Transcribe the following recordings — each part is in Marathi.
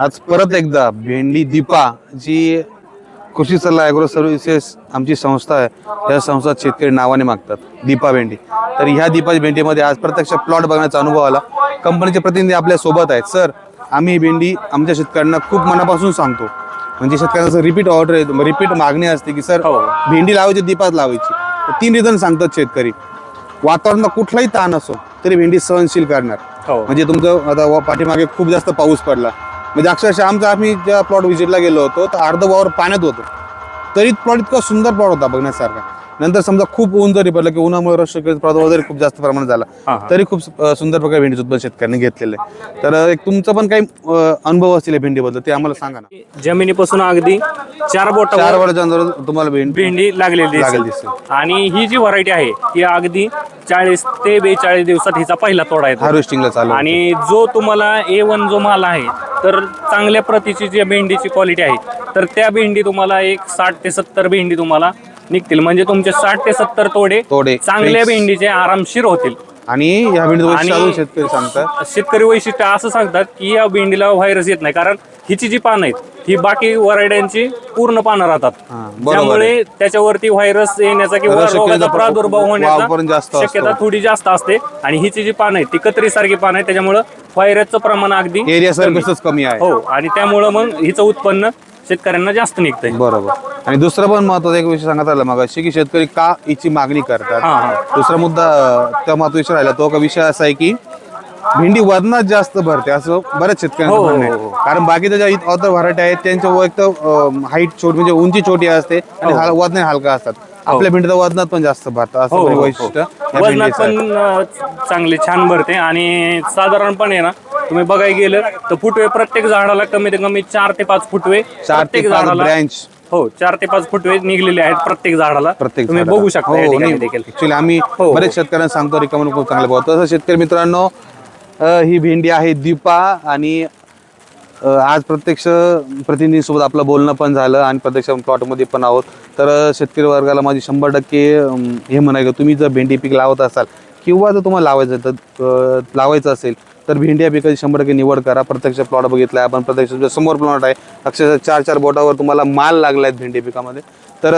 आज परत एकदा भेंडी दीपा जी कृषी सल्ला ॲग्रो सर्व्हिसेस आमची संस्था आहे. या संस्था शेतकरी नावाने मागतात दीपा भेंडी. तर ह्या दीपाची भेंडीमध्ये आज प्रत्यक्ष प्लॉट बघण्याचा अनुभव आला. कंपनीचे प्रतिनिधी आपल्यासोबत आहेत. सर आम्ही ही भेंडी आमच्या शेतकऱ्यांना खूप मनापासून सांगतो. म्हणजे शेतकऱ्यांचं रिपीट ऑर्डर आहे रिपीट मागणी असते की सर हो. भेंडी लावायची दीपात लावायची. तीन रिझन सांगतात शेतकरी. वातावरणात कुठलाही ताण असो तरी भेंडी सहनशील करणार. हो. म्हणजे तुमचं आता पाठीमागे खूप जास्त पाऊस पडला. म्हणजे अक्षरशः आमचा आम्ही ज्या प्लॉट व्हिजिटला गेलो होतो तर अर्ध वावर पाण्यात होतो तरी प्लॉट इतका सुंदर प्लॉट होता बघण्यासारखा नंतर समजा खूप ऊन जरी पडलं की उन्हामुळे रस प्रादुर्भाव जरी खूप जास्त प्रमाणात झाला. तरी खूप सुंदर प्रकारे भेंडीचं उत्पन्न शेतकऱ्यांनी घेतलेलं आहे तर एक तुमचं पण काही अनुभव असतील या भेंडीबद्दल ते आम्हाला सांगा ना जमिनीपासून अगदी चार चार बोटावर वर्षाच्या अंतरावर तुम्हाला भेंडी भेंडी लागलेली लागेल. दिसेल. आणि ही जी व्हरायटी आहे ती अगदी चाळीस ते बेचाळीस दिवसात हिचा पहिला तोडा येतो हार्वेस्टिंगला चालू आहे. आणि जो तुम्हाला ए वन जो माल आहे तर चांगल्या प्रतीची जी भेंडीची क्वालिटी आहे तर त्या भेंडी तुम्हाला एक साठ ते सत्तर भेंडी तुम्हाला निघतील म्हणजे तुमचे साठ ते सत्तर तोडे तोडे. चांगल्या. भेंडीचे आरामशीर होतील आणि या भेंडीचं अजून शेतकरी सांगतात. शेतकरी वैशिष्ट्य असं सांगतात की या भेंडीला व्हायरस येत नाही कारण हिची जी पानं आहेत ही बाकी वरायड्यांची पूर्ण पानं राहतात. त्यामुळे त्याच्यावरती व्हायरस येण्याचा किंवा शक्यता रोगाचा प्र- प्रादुर्भाव वापर जास्त होण्याचा असतो. शक्यता थोडी जास्त असते. आणि हिची जी पानं आहेत ती कत्रीसारखी पानं आहेत त्याच्यामुळं व्हायरसचं प्रमाण अगदी एरिया कमी आहे. हो आणि त्यामुळं मग हिचं उत्पन्न शेतकऱ्यांना जास्त निघतंय. बरोबर. आणि दुसरं पण महत्त्वाचा एक विषय सांगत आला मग की शेतकरी का हिची मागणी करतात. दुसरा मुद्दा त्या महत्त्व विषय राहिला. तो का विषय असा आहे की भेंडी वजनात जास्त भरते असं बऱ्याच शेतकऱ्यांचं हो, हो, म्हणणं हो. आहे कारण बाकीच्या ज्या अदर व्हरायटी आहेत त्यांच्या वैयक्त हाईट छोट म्हणजे उंची छोटी असते आणि वजन हलका असतात. आपल्या भेंडीचं वजनात पण जास्त भरतं असं म्हणजे वैशिष्ट्य वजनात. पण चांगले छान भरते आणि साधारणपणे ना तुम्ही बघायला गेलं तर फुटवे प्रत्येक झाडाला कमीत कमी चार ते पाच फुटवे चार ते प्रत्येक पाच झाडाला ब्रँच हो चार ते पाच फुटवे निघलेले आहेत प्रत्येक झाडाला. प्रत्येक तुम्ही. बघू शकता या हो, ठिकाणी नाही, देखील. ऍक्च्युली आम्ही हो. बरेच शेतकऱ्यांना सांगतो रिकामं खूप चांगलं भाव तसं शेतकरी मित्रांनो अं, ही भेंडी आहे दीपा आणि अं, आज प्रत्यक्ष प्रतिनिधींसोबत आपलं बोलणं पण झालं आणि प्रत्यक्ष प्लॉटमध्ये पण आहोत. तर अं, शेतकरी वर्गाला माझी शंभर टक्के अं, हे म्हणायचं तुम्ही जर भेंडी पीक लावत असाल किंवा जर तुम्हाला लावायचं तर लावायचं असेल तर भेंडी या पिकाची शंभर टक्के निवड करा. प्रत्यक्ष प्लॉट बघितला आपण. प्रत्यक्ष समोर प्लॉट आहे अक्षरशः चार चार बोटावर तुम्हाला माल लागला आहे भेंडी पिकामध्ये. तर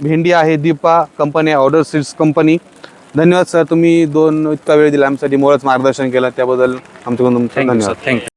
भेंडी आहे Deepa company order seeds company धन्यवाद सर तुम्ही दोन इतका वेळ दिला आमच्यासाठी. मुळच मार्गदर्शन केलं. त्याबद्दल आमच्याकडून धन्यवाद. थँक्यू